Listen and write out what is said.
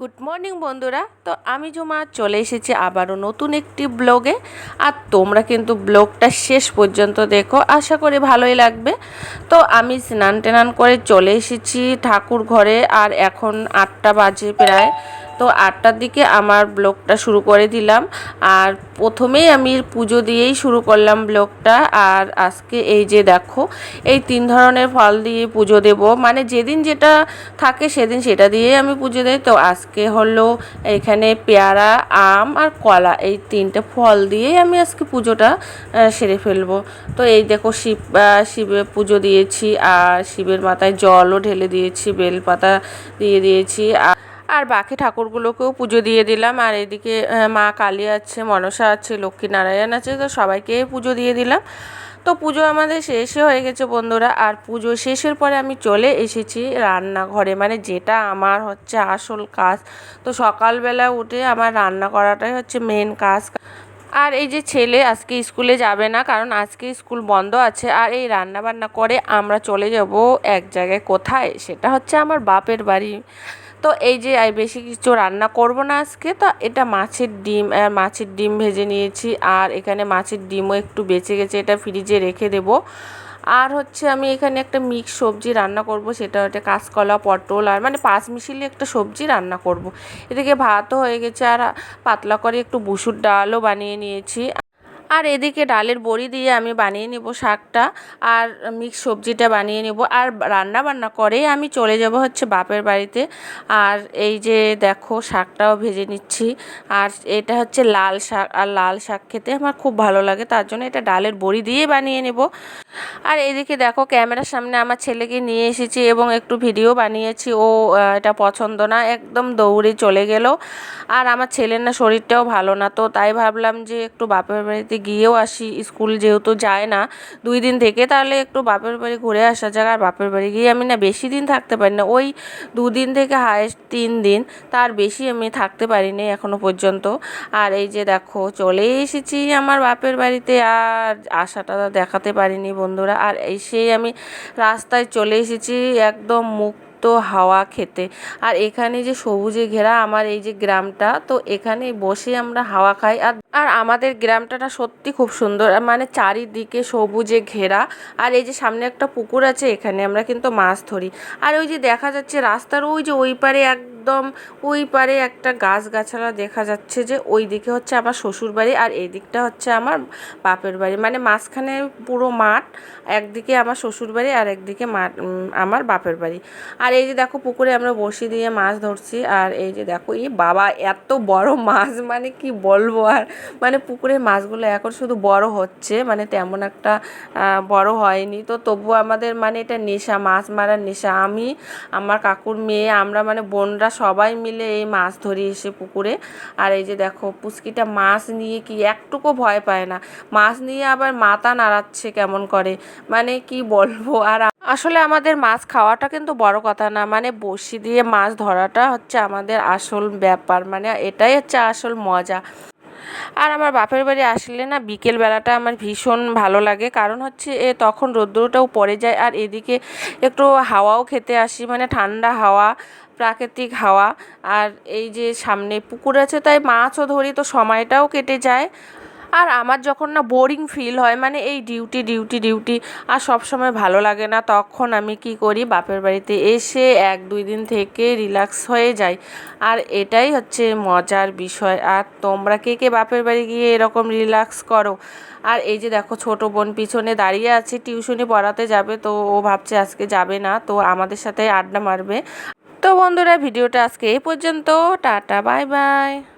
Good morning বন্ধুরা। তো আমি জমা চলে এসেছি আবারও নতুন একটি ব্লগে। আর তোমরা কিন্তু ব্লগটা শেষ পর্যন্ত দেখো। আশা করি ভালোই লাগবে। তো আমি স্নান টেনান করে চলে এসেছি ঠাকুর ঘরে। আর এখন আটটা বাজে প্রায়। তো আটটার দিকে আমার ব্লগটা শুরু করে দিলাম। আর প্রথমেই আমি পুজো দিয়েই শুরু করলাম ব্লগটা। আর আজকে এই যে দেখো, এই তিন ধরনের ফল দিয়ে পুজো দেব। মানে যেদিন যেটা থাকে সেদিন সেটা দিয়েই আমি পুজো দিই। তো আজকে হলো এখানে পেয়ারা, আম আর কলা, এই তিনটে ফল দিয়েই আমি আজকে পুজোটা সেরে ফেলব। তো এই দেখো শিব শিবে পুজো দিয়েছি। আর শিবের মাথায় জলও ঢেলে দিয়েছি, বেলপাতা দিয়ে দিয়েছি। আর আর বাকি ঠাকুরগুলোকেও পুজো দিয়ে দিলাম। আর এদিকে মা কালী আছে, মনসা আছে লক্ষ্মীনারায়ণ আছে, তো সবাইকে পুজো দিয়ে দিলাম। তো পুজো আমাদের শেষে হয়ে গেছে বন্ধুরা। আর পুজো শেষের পরে আমি চলে এসেছি রান্নাঘরে। মানে যেটা আমার হচ্ছে আসল কাজ। তো সকালবেলা উঠে আমার রান্না করাটাই হচ্ছে মেন কাজ। আর এই যে ছেলে আজকে স্কুলে যাবে না, কারণ আজকে স্কুল বন্ধ আছে। আর এই রান্না বান্না করে আমরা চলে যাব এক জায়গায় কোথায়? সেটা হচ্ছে আমার বাপের বাড়ি। তো এই যে বেশি কিছু রান্না করব না আজকে, তো এটা মাছের ডিম আর মাছের ডিম ভেজে নিয়েছি। আর এখানে মাছের ডিমও একটু বেঁচে গেছে, এটা ফ্রিজে রেখে দেবো। আর হচ্ছে আমি এখানে একটা মিক্স সবজি রান্না করব, সেটা হচ্ছে কাঁচকলা, পটল, আর মানে পাঁচ মিশিয়ে একটা সবজি রান্না করব। এদিকে ভাতও হয়ে গেছে, আর পাতলা করে একটু বুসুর ডালও বানিয়ে নিয়েছি। আর এদিকে ডালের বড়ি দিয়ে আমি বানিয়ে নেব শাকটা আর মিক্স সবজিটা বানিয়ে নেব। আর রান্না বান্না করে আমি চলে যাব হচ্ছে বাপের বাড়িতে। আর এই যে দেখো শাকটাও ভেজে নিচ্ছি। আর এটা হচ্ছে লাল শাক, আর লাল শাক খেতে আমার খুব ভালো লাগে, তার জন্য এটা ডালের বড়ি দিয়ে বানিয়ে নেব। আর এদিকে দেখো ক্যামেরার সামনে আমার ছেলেকে নিয়ে এসেছি এবং একটু ভিডিও বানিয়েছি, ও এটা পছন্দ না, একদম দৌড়ে চলে গেল। আর আমার ছেলের না শরীরটাও ভালো না, তো তাই ভাবলাম যে একটু বাপের বাড়িতে বাড়িতে গিয়েও আসি, স্কুল যেহেতু যায় না দুই দিন থেকে, তাহলে একটু বাপের বাড়ি ঘুরে আসা যাক। আর বাপের বাড়ি গিয়ে আমি না বেশি দিন থাকতে পারি না। ওই দুদিন থেকে হায়েস্ট তিন দিন, তার বেশি আমি থাকতে পারিনি এখনও পর্যন্ত। আর এই যে দেখো, চলে এসেছি আমার বাপের বাড়িতে, আর আশাটা দেখাতে পারিনি বন্ধুরা। আর এসেই আমি রাস্তায় চলে এসেছি, একদম মুখ হাওয়া খেতে। আর এখানে যে সবুজে ঘেরা আমার এই যে গ্রামটা, তো এখানে বসে আমরা হাওয়া খাই। আর আর আমাদের গ্রামটাটা সত্যি খুব সুন্দর। মানে চারিদিকে সবুজে ঘেরা। আর এই যে সামনে একটা পুকুর আছে, এখানে আমরা কিন্তু মাছ ধরি। আর ওই যে দেখা যাচ্ছে রাস্তার ওই যে ওই পারে এক একদম ওই পারে একটা গাছগাছালা দেখা যাচ্ছে যে ওই দিকে হচ্ছে আমার শ্বশুর বাড়ি আর এই দিকটা হচ্ছে আমার বাপের বাড়ি। মানে মাঝখানে পুরো মাঠ, একদিকে আমার শ্বশুর বাড়ি আর একদিকে মাঠ আমার বাপের বাড়ি। আর এই যে দেখো পুকুরে আমরা বসি দিয়ে মাছ ধরছি আর এই যে দেখো এই বাবা, এত বড় মাছ মানে কি বলব আর? মানে পুকুরের মাছগুলো এখন শুধু বড় হচ্ছে মানে তেমন একটা বড় হয়নি। তো তবু আমাদের মানে এটা নেশা, মাছ মারার নেশা। আমি, আমার কাকুর মেয়ে, আমরা মানে বোনরা সবাই মিলে এই মাছ ধরি এসে পুকুরে। আর এই যে দেখো, পুচকিটা মাছ নিয়ে কি একটুকু ভয় পায় না। মাছ নিয়ে আবার মাথা নাড়াচ্ছে কেমন করে? মানে কি বলব? আর আসলে আমাদের মাছ খাওয়াটা কিন্তু বড় কথা না মানে বসি দিয়ে মাছ ধরাটা হচ্ছে আমাদের আসল ব্যাপার। মানে এটাই হচ্ছে আসল মজা। আর আমার বাপের বাড়ি আসলে না বিকেলবেলাটা আমার ভীষণ ভালো লাগে। কারণ হচ্ছে এ তখন রৌদ্রটাও পড়ে যায় আর এদিকে একটু হাওয়াও খেতে আসি মানে ঠান্ডা হাওয়া, প্রাকৃতিক হাওয়া। আর এই যে সামনে পুকুর আছে, তাই মাছও ধরি, তো সময়টাও কেটে যায়। আর আমার যখন না বোরিং ফিল হয় মানে এই ডিউটি ডিউটি ডিউটি আর সব সময় ভালো লাগে না, তখন আমি কি করি, বাপের বাড়িতে এসে এক, দুই দিন থেকে রিল্যাক্স হয়ে যাই। আর এটাই হচ্ছে মজার বিষয়। আর তোমরা কে কে বাপের বাড়ি গিয়ে এরকম রিল্যাক্স করো? আর এই যে দেখো, ছোট বোন পিছনে দাঁড়িয়ে আছে টিউশনি পড়াতে যাবে, তো ও ভাবছে আজকে যাবে না, তো আমাদের সাথে আড্ডা মারবে। তো বন্ধুরা, ভিডিওটা আজকে এই পর্যন্ত। Tata bye bye